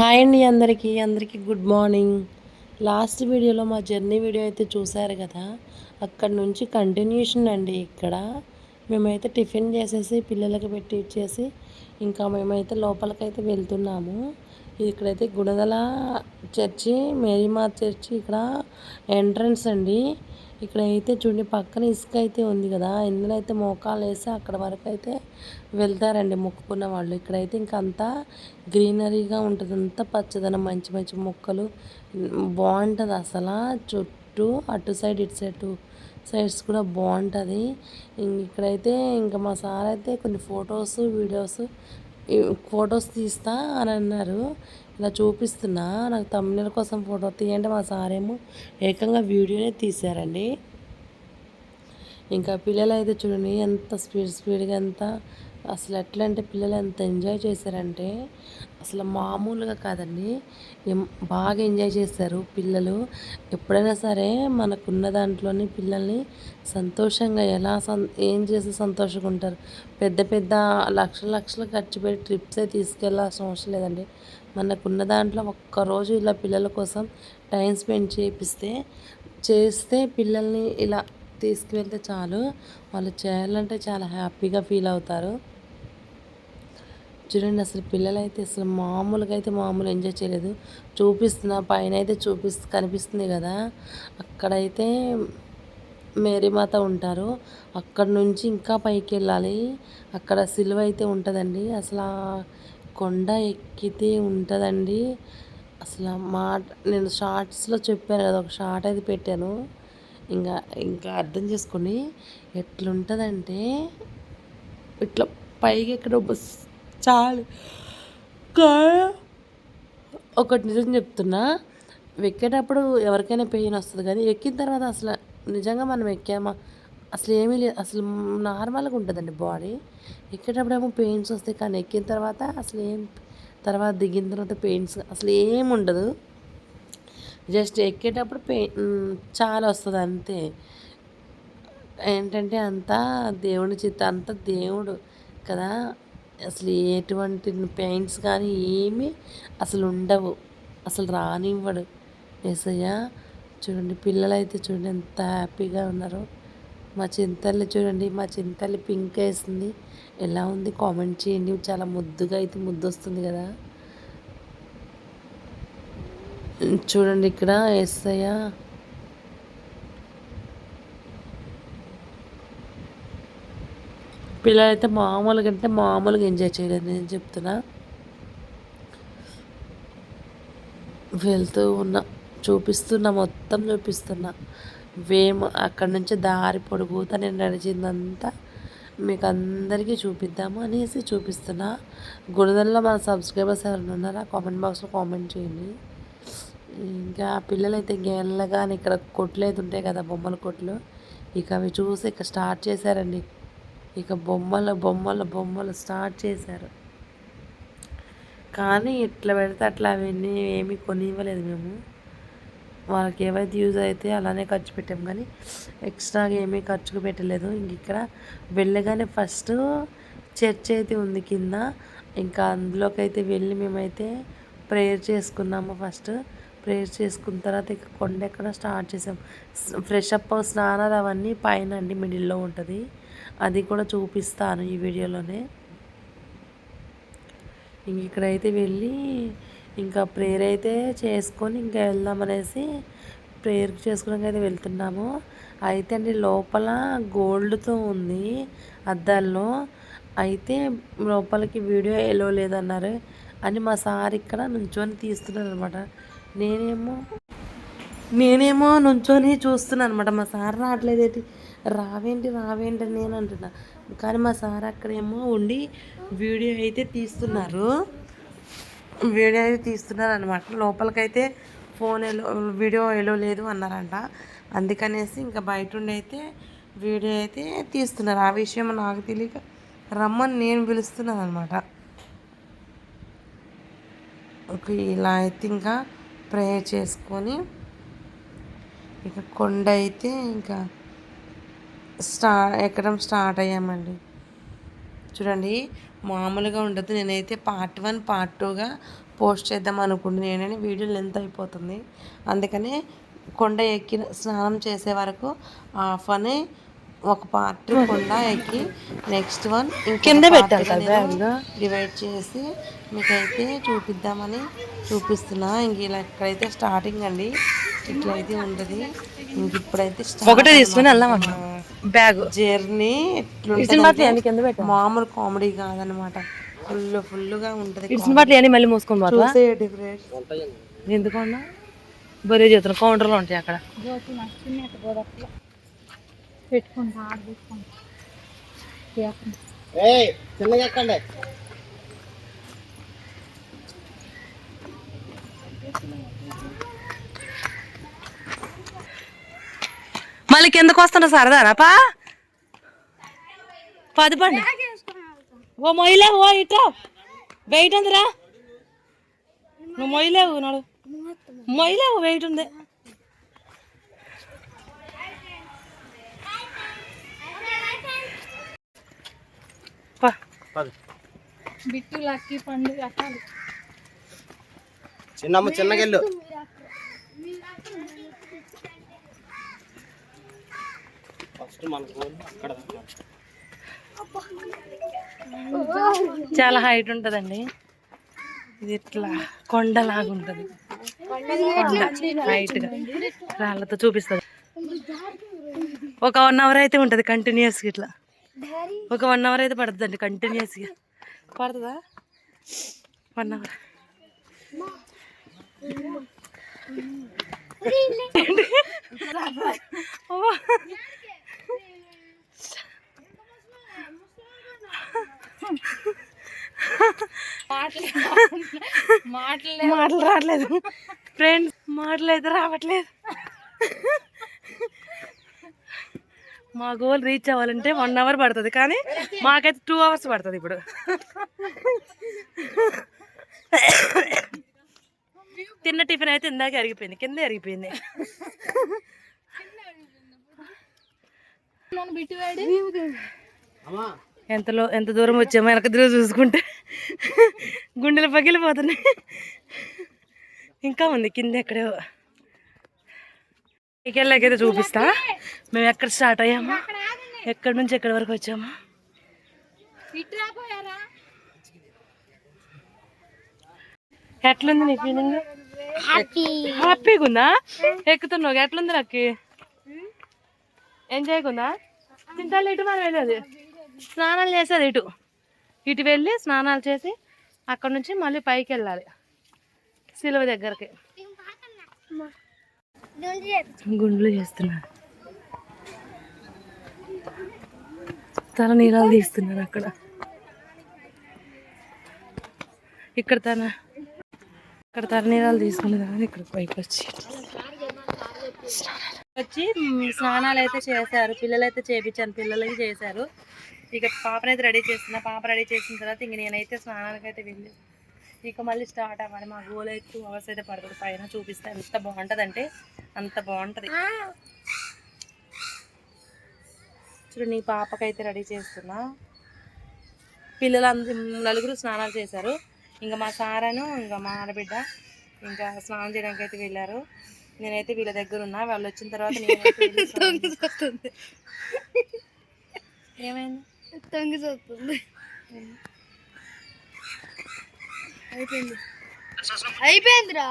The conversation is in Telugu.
హాయ్ అండి అందరికీ అందరికీ గుడ్ మార్నింగ్. లాస్ట్ వీడియోలో మా జర్నీ వీడియో అయితే చూసారు కదా అక్కడ నుంచి కంటిన్యూషన్ అండి ఇక్కడ. మేమైతే టిఫిన్ చేసేసి పిల్లలకి పెట్టి ఇచ్చేసి ఇంకా మేమైతే లోపలికైతే వెళ్తున్నాము. ఇక్కడైతే గుణదల చర్చి మేరీమా చర్చి ఇక్కడ ఎంట్రన్స్ అండి. ఇక్కడ అయితే చూడండి పక్కన ఇసుక అయితే ఉంది కదా. ఇందులో అయితే మోకాలు వేసి అక్కడ వరకు అయితే వెళ్తారండి మొక్కుకున్న వాళ్ళు. ఇక్కడైతే ఇంకంతా గ్రీనరీగా ఉంటుంది. అంతా పచ్చదనం మంచి మంచి మొక్కలు. బాగుంటుంది అసలు. చుట్టూ అటు సైడ్ ఇటు సైడ్ సైడ్స్ కూడా బాగుంటుంది. ఇక్కడైతే ఇంకా మా సార్ అయితే కొన్ని ఫొటోస్ వీడియోస్ ఫొటోస్ తీస్తా అని అన్నారు. ఇలా చూపిస్తున్నా. నాకు తమ్ముళ్ళ కోసం ఫోటో తీయండి మా సారేమో ఏకంగా వీడియోనే తీశారండి. ఇంకా పిల్లలు అయితే చూడండి ఎంత స్పీడ్ స్పీడ్గా ఎంత అసలు ఎట్లా అంటే పిల్లలు ఎంత ఎంజాయ్ చేశారంటే అసలు మామూలుగా కాదండి. బాగా ఎంజాయ్ చేశారు పిల్లలు. ఎప్పుడైనా సరే మనకున్న దాంట్లోని పిల్లల్ని సంతోషంగా ఎలా సం ఏం చేసి సంతోషంగా ఉంటారు పెద్ద పెద్ద లక్షల లక్షలు ఖర్చు పెట్టి ట్రిప్సే తీసుకెళ్ళాల్సిన అవసరం లేదండి. మనకున్న దాంట్లో ఒక్కరోజు ఇలా పిల్లల కోసం టైం స్పెండ్ చేపిస్తే చేస్తే పిల్లల్ని ఇలా తీసుకువెళ్తే చాలు. వాళ్ళు చేయాలంటే చాలా హ్యాపీగా ఫీల్ అవుతారు. చూడండి అసలు పిల్లలైతే అసలు మామూలుగా అయితే మామూలు ఎంజాయ్ చేయలేదు. చూపిస్తున్న పైన అయితే చూపిస్తు కనిపిస్తుంది కదా. అక్కడైతే మేరీమాత ఉంటారు. అక్కడ నుంచి ఇంకా పైకి వెళ్ళాలి. అక్కడ సిలువ అయితే ఉంటుందండి. అసలు కొండ ఎక్కితే ఉంటుందండి. అసలు మాట నేను షార్ట్స్లో చెప్పాను కదా ఒక షార్ట్ అయితే పెట్టాను. ఇంకా ఇంకా అర్థం చేసుకొని ఎట్లుంటుందంటే ఇట్లా పైకి ఎక్కడ చాలు. ఒకటి నిజం చెప్తున్నా. ఎక్కేటప్పుడు ఎవరికైనా పెయిన్ వస్తుంది కానీ ఎక్కిన తర్వాత అసలు నిజంగా మనం ఎక్కామా? అసలు ఏమీ లేదు. అసలు నార్మల్గా ఉంటుందండి బాడీ. ఎక్కేటప్పుడు ఏమో పెయిన్స్ వస్తాయి కానీ ఎక్కిన తర్వాత అసలు ఏం తర్వాత దిగిన తర్వాత పెయిన్స్ అసలు ఏం ఉండదు. జస్ట్ ఎక్కేటప్పుడు పెయిన్ చాలా వస్తుంది అంతే. ఏంటంటే అంతా దేవుడి చిత్త అంతా దేవుడు కదా. అసలు ఎటువంటి పెయింట్స్ కానీ ఏమీ అసలు ఉండవు. అసలు రానివ్వడు. ఏసయ్య చూడండి పిల్లలైతే చూడండి ఎంత హ్యాపీగా ఉన్నారో. మా చింతల్లి చూడండి మా చింతల్లి పింక్ వేసింది. ఎలా ఉంది? కామెంట్ చేయండి. చాలా ముద్దుగా అయితే ముద్దు వస్తుంది కదా. చూడండి ఇక్కడ ఎస్ఐ పిల్లలైతే మామూలుగా అంటే మామూలుగా ఎంజాయ్ చేయలేదు నేను చెప్తున్నా. వెళ్తూ ఉన్నా చూపిస్తున్నా మొత్తం చూపిస్తున్నా. వేమ అక్కడి నుంచి దారి పొడుగుతా నేను నడిచిందంతా మీకు అందరికీ చూపిద్దాము అనేసి చూపిస్తున్నా. గుణదల్లో మన సబ్స్క్రైబర్స్ ఎవరైనా ఉన్నారా కామెంట్ బాక్స్లో కామెంట్ చేయండి. ఇంకా పిల్లలైతే గెల్లగాని ఇక్కడ కొట్లు అయితే ఉంటాయి కదా బొమ్మల కొట్లు. ఇక అవి చూసి ఇక స్టార్ట్ చేశారండి. ఇక బొమ్మల బొమ్మల బొమ్మలు స్టార్ట్ చేశారు. కానీ ఇట్లా పెడితే అట్లా అవన్నీ ఏమీ కొనివ్వలేదు మేము. వాళ్ళకి ఏవైతే యూజ్ అయితే అలానే ఖర్చు పెట్టాం. కానీ ఎక్స్ట్రాగా ఏమీ ఖర్చుకు పెట్టలేదు. ఇంక ఇక్కడ వెళ్ళగానే ఫస్ట్ చర్చ్ అయితే ఉంది కింద. ఇంకా అందులోకి అయితే వెళ్ళి మేమైతే ప్రేయర్ చేసుకున్నాము ఫస్ట్. ప్రేయర్ చేసుకున్న తర్వాత ఇక కొండ ఎక్కడ స్టార్ట్ చేసాం. ఫ్రెష్ అప్ స్నానాలు అవన్నీ పైన అండి మిడిల్లో ఉంటుంది. అది కూడా చూపిస్తాను ఈ వీడియోలోనే. ఇంక ఇక్కడైతే వెళ్ళి ఇంకా ప్రేయర్ అయితే చేసుకొని ఇంకా వెళ్దామనేసి ప్రేయర్ చేసుకోవడానికి అయితే వెళ్తున్నాము. అయితే అండి లోపల గోల్డ్తో ఉంది అద్దాల్లో. అయితే లోపలికి వీడియో ఎలో లేదన్నారు అని మా సార్ ఇక్కడ నుంచొని తీస్తున్నారు అనమాట నేనేమో నేనేమో నుంచొని చూస్తున్నాను అనమాట మా సార్ రావట్లేదేంటి? రావేంటి రావేంటి అని నేను అంటున్నా. కానీ మా సార్ అక్కడేమో ఉండి వీడియో అయితే తీస్తున్నారు. వీడియో అయితే తీస్తున్నారు అనమాట లోపలికైతే ఫోన్ ఎలో వీడియో ఎలో లేదు అన్నారంట. అందుకనేసి ఇంకా బయట ఉండి అయితే వీడియో అయితే తీస్తున్నారు. ఆ విషయం నాకు తెలియక రమ్మని నేను పిలుస్తున్నాను అనమాట ఓకే ఇలా అయితే ఇంకా ప్రేయర్ చేసుకొని ఇక కొండ అయితే ఇంకా స్టా ఎక్కడం స్టార్ట్ అయ్యామండి. చూడండి మామూలుగా ఉండదు. నేనైతే పార్ట్ వన్ పార్ట్ టూగా పోస్ట్ చేద్దాం అనుకుంటున్నాను నేనని వీడియో లెంత్ అయిపోతుంది. అందుకనే కొండ ఎక్కి స్నానం చేసే వరకు హాఫ్ అని ఒక పార్ట్ కొండ ఎక్కి నెక్స్ట్ వన్ కింద డివైడ్ చేసి మీకైతే చూపిద్దామని చూపిస్తున్నా. ఇంక ఇలా ఇక్కడైతే స్టార్టింగ్ అండి ఇట్లయితే ఉంటుంది. ఇంక ఇప్పుడైతే ఒకటే తీసుకుని వెళ్దాం అన్న బ్యాగ్. జర్నీ మామూలు కామెడీ కాదనమాట. ఫుల్ ఫుల్గా ఉంటుంది ఇడిచిన బాట్లు అన్ని మళ్ళీ మూసుకొని పోతా చూసే డిఫరెంట్ ఎందుకన్నా? బరే చేతులు కౌంటర్లో ఉంటాయి అక్కడ. పెట్టుకుంటా ఆడ పెట్టుకుంటా మళ్ళీ కిందకు వస్తున్నా సరదారా? పా. పది పండి. ఓ మొయ్యలేవు ఓ ఇట్లా వెయిట్ ఉందిరా నువ్వు మొయ్యలేవు నాడు. మొయ్యలేవు వెయిట్ ఉంది. పా. బిట్టు లక్కి పండు రకాలు చిన్నమ్మ చిన్నగెళ్ళు ఫస్ట్ మనకు అక్కడ చాలా హైట్ ఉంటుందండి. ఇది ఇట్లా కొండలాగా ఉంటుంది. కొండ హైట్గా రాళ్ళతో చూపిస్తుంది. ఒక వన్ అవర్ అయితే ఉంటుంది కంటిన్యూస్గా ఇట్లా. ఒక వన్ అవర్ అయితే పడుతుందండి కంటిన్యూస్గా పడుతుందా? One hour. మాటలు రావట్లేదు. ఫ్రెండ్స్ మాటలు అయితే రావట్లేదు. మా గోల్ రీచ్ అవ్వాలంటే వన్ అవర్ పడుతుంది కానీ మాకైతే టూ అవర్స్ పడుతుంది ఇప్పుడు. తిన్న టిఫిన్ అయితే ఇందాక అరిగిపోయింది కింద అరిగిపోయింది. ఎంతలో ఎంత దూరం వచ్చామో వెనక దూరం చూసుకుంటే. గుండెలు పగిలిపోతున్నాయి. ఇంకా ఉంది కింద ఎక్కడో. వెళ్ళాకైతే చూపిస్తా. మేము ఎక్కడ స్టార్ట్ అయ్యామో? ఎక్కడి నుంచి ఎక్కడి వరకు వచ్చామో? ఎట్లుంది నీ ఫీలింగ్ హ్యాపీగా ఉందా ఎక్కుతున్నావు ఎట్లుంది నాకు? ఎంజాయ్గా ఉందా తింటాలి ఇటు మనం వెళ్ళేది స్నానాలు చేసేది ఇటు. ఇటు వెళ్ళి స్నానాలు చేసి అక్కడ నుంచి మళ్ళీ పైకి వెళ్ళాలి. సిలువ దగ్గరికి. గుండ్లు చేస్తున్నారు. తల నీరాలు తీస్తున్నారు అక్కడ. ఇక్కడ తన ఇక్కడ తరణీరాలు నీరాలు కానీ ఇక్కడ పైకి వచ్చి. వచ్చి స్నానాలు అయితే చేశారు. పిల్లలు అయితే చేపించాను పిల్లలకి చేశారు. ఇక పాపనైతే రెడీ చేస్తున్నా. పాప రెడీ చేసిన తర్వాత ఇంక నేనైతే స్నానానికి అయితే వెళ్ళి ఇక మళ్ళీ స్టార్ట్ అవ్వాలి. మా గోల్ అయితే టూ అవర్స్ అయితే పడుతుంది. పైన చూపిస్తే. ఎంత బాగుంటుంది అంటే అంత బాగుంటుంది. చూడు నీ పాపకైతే రెడీ చేస్తున్నా. పిల్లలు అందరూ నలుగురు స్నానాలు చేశారు. ఇంకా మా సారను ఇంకా మా ఆడబిడ్డ ఇంకా స్నానం చేయడానికి అయితే వెళ్ళారు. నేనైతే వీళ్ళ దగ్గర ఉన్నా. వాళ్ళు వచ్చిన తర్వాత. ఏమైంది? తొంగి చూస్తుంది. అయిపోయింది. అయిపోయిందిరా.